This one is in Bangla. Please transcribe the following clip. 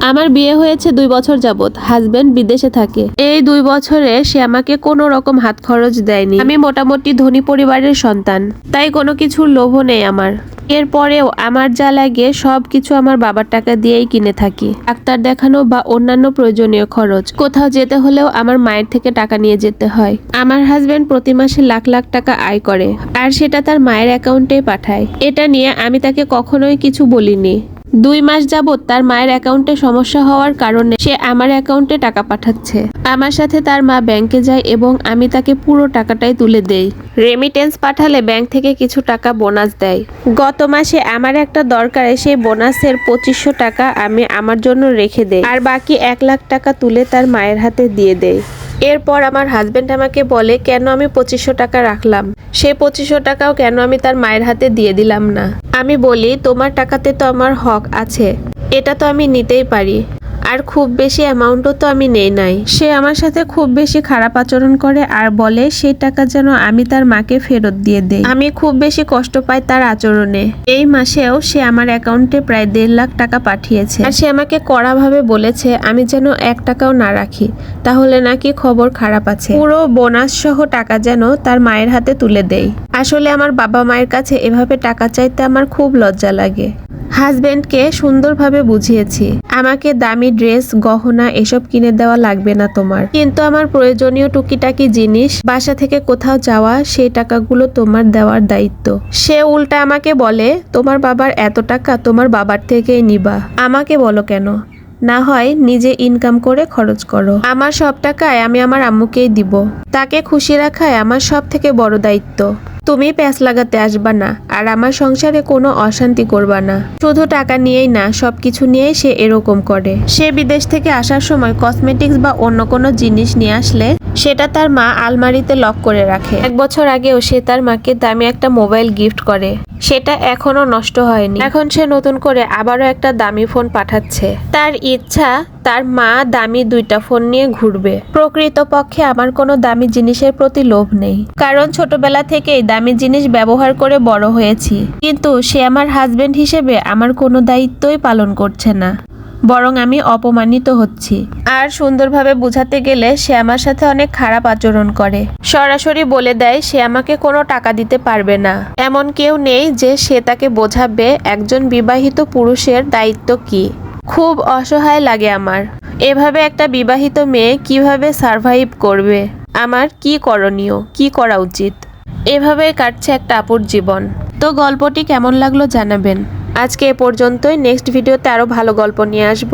আমার বিয়ে হয়েছে দুই বছর যাবৎ। হাজবেন্ড বিদেশে থাকে। এই দুই বছরে সে আমাকে কোনো রকম হাত খরচ দেয়নি। আমি মোটামুটি ধনী পরিবারের সন্তান। তাই কোনো কিছুর লোভও নেই আমার। এরপরেও আমার যা লাগে সব কিছু আমার বাবার টাকা দিয়েই কিনে থাকি। ডাক্তার দেখানো বা অন্যান্য প্রয়োজনীয় খরচ। কোথাও যেতে হলেও আমার মায়ের থেকে টাকা নিয়ে যেতে হয়। আমার হাজবেন্ড প্রতি মাসে লাখ লাখ টাকা আয় করে। আর সেটা তার মায়ের অ্যাকাউন্টে পাঠায়। এটা নিয়ে আমি তাকে কখনোই কিছু বলিনি। দুই মাস যাবৎ তার মায়ের অ্যাকাউন্টে সমস্যা হওয়ার কারণে সে আমার অ্যাকাউন্টে টাকা পাঠাচ্ছে। আমার সাথে তার মা ব্যাংকে যায় এবং আমি তাকে পুরো টাকাটাই তুলে দেই। রেমিটেন্স পাঠালে ব্যাংক থেকে কিছু টাকা বোনাস দেয়। গত মাসে আমার একটা দরকারে সেই বোনাসের পঁচিশশো টাকা আমি আমার জন্য রেখে দেই আর বাকি এক লাখ টাকা তুলে তার মায়ের হাতে দিয়ে দেয় এরপর আমার হাজবেন্ড আমাকে বলে, কেন আমি পঁচিশশো টাকা রাখলাম? সে পঁচিশশো টাকাও কেন আমি তার মায়ের হাতে দিয়ে দিলাম না? আমি বলি, তোমার টাকাতে তো আমার হক আছে। এটা তো আমি নিতেই পারি। আর খুব বেশি অ্যামাউন্টও তো আমি নেই নাই। সে আমার সাথে খুব বেশি খারাপ আচরণ করে আর বলে, সেই টাকা যেন আমি তার মাকে ফেরত দিয়ে দেই। আমি খুব বেশি কষ্ট পাই তার আচরণে। এই মাসেও সে আমার অ্যাকাউন্টে প্রায় দেড় লাখ টাকা পাঠিয়েছে। আর সে আমাকে কড়াভাবে বলেছে, আমি যেন এক টাকাও না রাখি। তাহলে নাকি খবর খারাপ আছে। পুরো বোনাস সহ টাকা যেন তার মায়ের হাতে তুলে দেই। আসলে আমার বাবা মায়ের কাছে এভাবে টাকা চাইতে আমার খুব লজ্জা লাগে। হাজবেন্ডকে সুন্দরভাবে বুঝিয়েছি। আমাকে দামি ড্রেস, গহনা এসব কিনে দেওয়া লাগবে না তোমার। কিন্তু আমার প্রয়োজনীয় টুকিটাকি জিনিস, বাসা থেকে কোথাও যাওয়া সেই টাকাগুলো তোমার দেওয়ার দায়িত্ব। সে উল্টা আমাকে বলে, তোমার বাবার এত টাকা তোমার বাবার থেকেই নিবা। আমাকে বলো কেন? না হয় নিজে ইনকাম করে খরচ করো। আমার সব টাকায় আমি আমার আম্মুকেই দিব। তাকে খুশি রাখায় আমার সব থেকে বড় দায়িত্ব। তুমি প্যাঁচ লাগাতে আসবা না, আর আমার সংসারে কোনো অশান্তি করবা না। শুধু টাকা নিয়েই না সব কিছু নিয়েই সে এরকম করে। সে বিদেশ থেকে আসার সময় কসমেটিক্স বা অন্য কোনো জিনিস নিয়ে আসলে সেটা তার মা আলমারিতে লক করে রাখে। এক বছর আগেও সে তার মাকে দামি একটা মোবাইল গিফট করে। সেটা এখনও নষ্ট হয়নি। এখন সে নতুন করে আবারও একটা দামি ফোন পাঠাচ্ছে। তার ইচ্ছা, তার মা দামি দুইটা ফোন নিয়ে ঘুরবে। প্রকৃতপক্ষে আমার কোনো দামি জিনিসের প্রতি লোভ নেই। কারণ ছোটবেলা থেকেই দামি জিনিস ব্যবহার করে বড় হয়েছি। কিন্তু সে আমার হাজবেন্ড হিসেবে আমার কোনো দায়িত্বই পালন করছে না। বরং আমি অপমানিত হচ্ছি। আর সুন্দরভাবে বোঝাতে গেলে সে আমার সাথে অনেক খারাপ আচরণ করে। সরাসরি বলে দেয়, সে আমাকে কোনো টাকা দিতে পারবে না। এমন কেউ নেই যে সে তাকে বোঝাবে একজন বিবাহিত পুরুষের দায়িত্ব কি। খুব অসহায় লাগে আমার। এভাবে একটা বিবাহিত মেয়ে কীভাবে সারভাইভ করবে? আমার কি করণীয়? কি করা উচিত? এভাবে কাটছে একটা আপুর জীবন। তো গল্পটি কেমন লাগল জানাবেন। আজকে এ পর্যন্তই। নেক্সট ভিডিওতে আরও ভালো গল্প নিয়ে আসব।